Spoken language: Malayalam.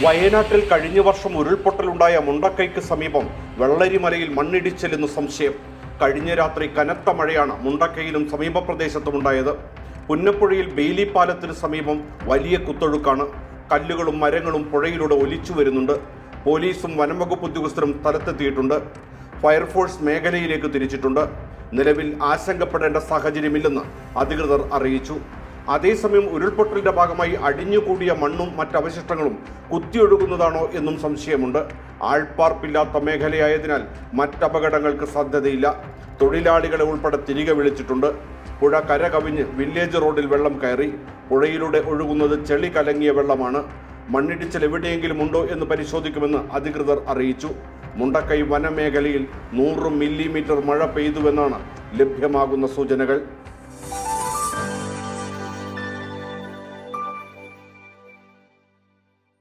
വയനാട്ടിൽ കഴിഞ്ഞ വർഷം ഉരുൾപൊട്ടലുണ്ടായ മുണ്ടക്കൈക്ക് സമീപം വെള്ളരിമലയിൽ മണ്ണിടിച്ചിലെന്ന് സംശയം. കഴിഞ്ഞ രാത്രി കനത്ത മഴയാണ് മുണ്ടക്കൈയിലും സമീപ പ്രദേശത്തും ഉണ്ടായത് പുന്നപ്പുഴയിൽ ബെയിലി പാലത്തിന് സമീപം വലിയ കുത്തൊഴുക്കാണ്. കല്ലുകളും മരങ്ങളും പുഴയിലൂടെ ഒലിച്ചു വരുന്നുണ്ട്. പോലീസും വനംവകുപ്പ് ഉദ്യോഗസ്ഥരും സ്ഥലത്തെത്തിയിട്ടുണ്ട്. ഫയർഫോഴ്സ് മേഖലയിലേക്ക് തിരിച്ചിട്ടുണ്ട്. നിലവിൽ ആശങ്കപ്പെടേണ്ട സാഹചര്യമില്ലെന്ന് അധികൃതർ അറിയിച്ചു. അതേസമയം ഉരുൾപൊട്ടലിന്റെ ഭാഗമായി അടിഞ്ഞുകൂടിയ മണ്ണും മറ്റവശിഷ്ടങ്ങളും കുത്തിയൊഴുകുന്നതാണോ എന്നും സംശയമുണ്ട്. ആൾപ്പാർപ്പില്ലാത്ത മേഖലയായതിനാൽ മറ്റപകടങ്ങൾക്ക് സാധ്യതയില്ല. തൊഴിലാളികളെ ഉൾപ്പെടെ തിരികെ വിളിച്ചിട്ടുണ്ട്. പുഴ കര കവിഞ്ഞ് വില്ലേജ് റോഡിൽ വെള്ളം കയറി. പുഴയിലൂടെ ഒഴുകുന്നത് ചെളി കലങ്ങിയ വെള്ളമാണ്. മണ്ണിടിച്ചിൽ എവിടെയെങ്കിലും ഉണ്ടോ എന്ന് പരിശോധിക്കുമെന്ന് അധികൃതർ അറിയിച്ചു. മുണ്ടക്കൈ വനമേഖലയിൽ നൂറ് മില്ലിമീറ്റർ മഴ പെയ്തുവെന്നാണ് ലഭ്യമാകുന്ന സൂചനകൾ.